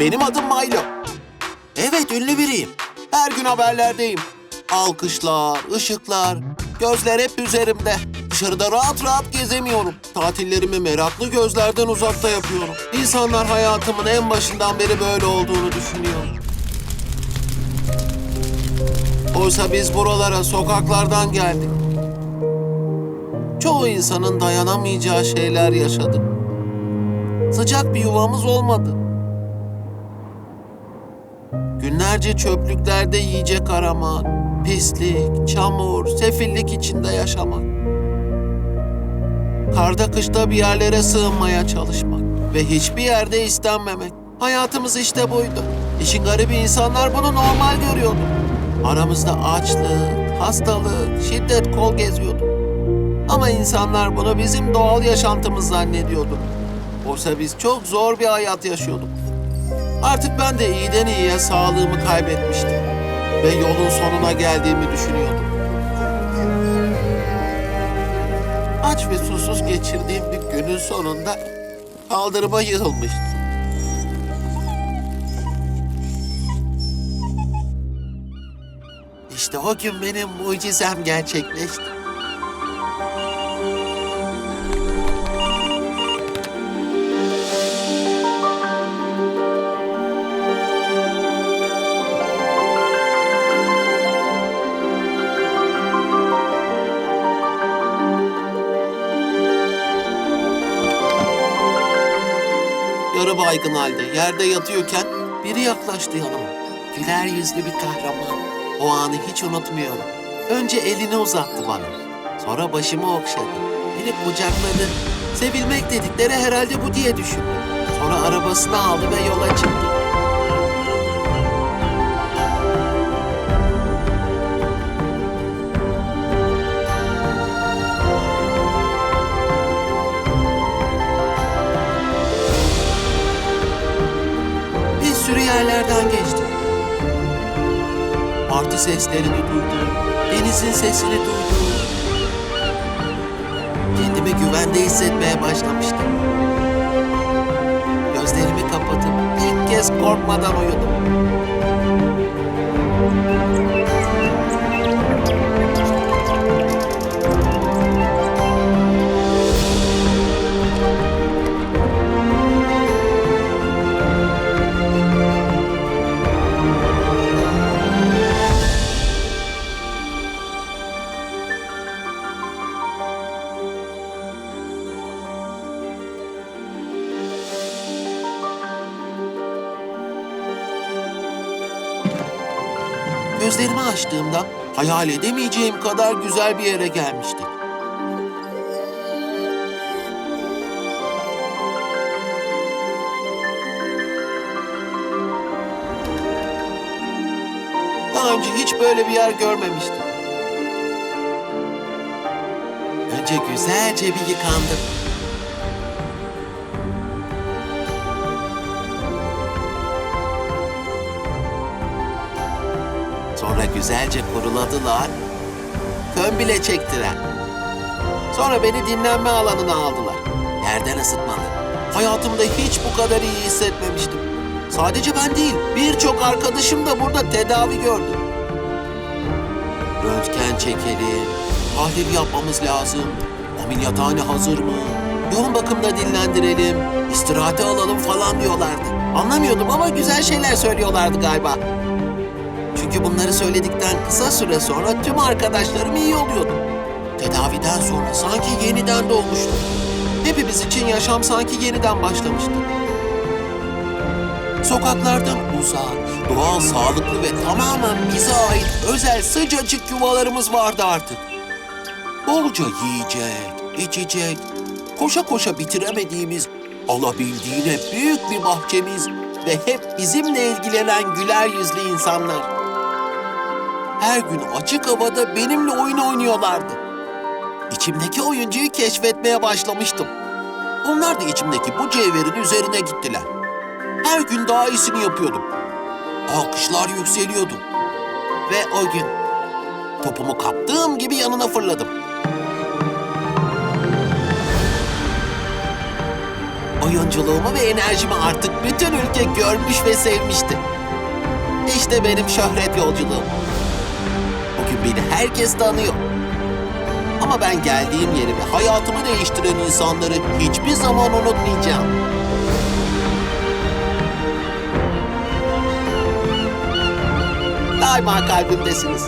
Benim adım Milo. Evet ünlü biriyim. Her gün haberlerdeyim. Alkışlar, ışıklar, gözler hep üzerimde. Dışarıda rahat rahat gezemiyorum. Tatillerimi meraklı gözlerden uzakta yapıyorum. İnsanlar hayatımın en başından beri böyle olduğunu düşünüyor. Oysa biz buralara sokaklardan geldik. Çoğu insanın dayanamayacağı şeyler yaşadık. Sıcak bir yuvamız olmadı. Günlerce çöplüklerde yiyecek aramak, pislik, çamur, sefillik içinde yaşamak. Karda kışta bir yerlere sığınmaya çalışmak ve hiçbir yerde istenmemek. Hayatımız işte buydu. İşin garibi insanlar bunu normal görüyordu. Aramızda açlık, hastalık, şiddet kol geziyordu. Ama insanlar bunu bizim doğal yaşantımız zannediyordu. Oysa biz çok zor bir hayat yaşıyorduk. Artık ben de iyiden iyiye sağlığımı kaybetmiştim. Ve yolun sonuna geldiğimi düşünüyordum. Aç ve susuz geçirdiğim bir günün sonunda kaldırıma yığılmıştım. İşte o gün benim mucizem gerçekleşti. Yarı baygın halde yerde yatıyorken biri yaklaştı yanıma. Güler yüzlü bir kahraman. O anı hiç unutmuyorum. Önce elini uzattı bana. Sonra başımı okşadı. Beni kucakladı. Sevilmek dedikleri herhalde bu diye düşündüm. Sonra arabasını aldı ve yola çıktı. Yerlerden geçtim. Martı seslerini duydum. Denizin sesini duydum. Kendimi güvende hissetmeye başlamıştım. Gözlerimi kapatıp ilk kez korkmadan uyudum. Gözlerimi açtığımda hayal edemeyeceğim kadar güzel bir yere gelmiştik. Daha önce hiç böyle bir yer görmemiştim. Önce güzelce bir yıkandım. Güzelce kuruladılar. Fön bile çektiler. Sonra beni dinlenme alanına aldılar. Yerden ısıtmalı. Hayatımda hiç bu kadar iyi hissetmemiştim. Sadece ben değil, birçok arkadaşım da burada tedavi gördü. Röntgen çekelim, tahlil yapmamız lazım. Ameliyathane hazır mı? Yoğun bakımda dinlendirelim, istirahate alalım falan diyorlardı. Anlamıyordum ama güzel şeyler söylüyorlardı galiba. Çünkü bunları söyledikten kısa süre sonra tüm arkadaşlarım iyi oluyordu. Tedaviden sonra sanki yeniden doğmuştum. Hepimiz için yaşam sanki yeniden başlamıştı. Sokaklardan uzak, doğal, sağlıklı ve tamamen bize ait özel sıcacık yuvalarımız vardı artık. Bolca yiyecek, içecek, koşa koşa bitiremediğimiz, alabildiğine büyük bir bahçemiz ve hep bizimle ilgilenen güler yüzlü insanlar. Her gün açık havada benimle oyun oynuyorlardı. İçimdeki oyuncuyu keşfetmeye başlamıştım. Onlar da içimdeki bu cevherin üzerine gittiler. Her gün daha iyisini yapıyordum. Alkışlar yükseliyordu. Ve o gün topumu kaptığım gibi yanına fırladım. Oyunculuğumu ve enerjimi artık bütün ülke görmüş ve sevmişti. İşte benim şöhret yolculuğum. Bugün beni herkes tanıyor. Ama ben geldiğim yeri ve hayatımı değiştiren insanları hiçbir zaman unutmayacağım. Daima kalbimdesiniz.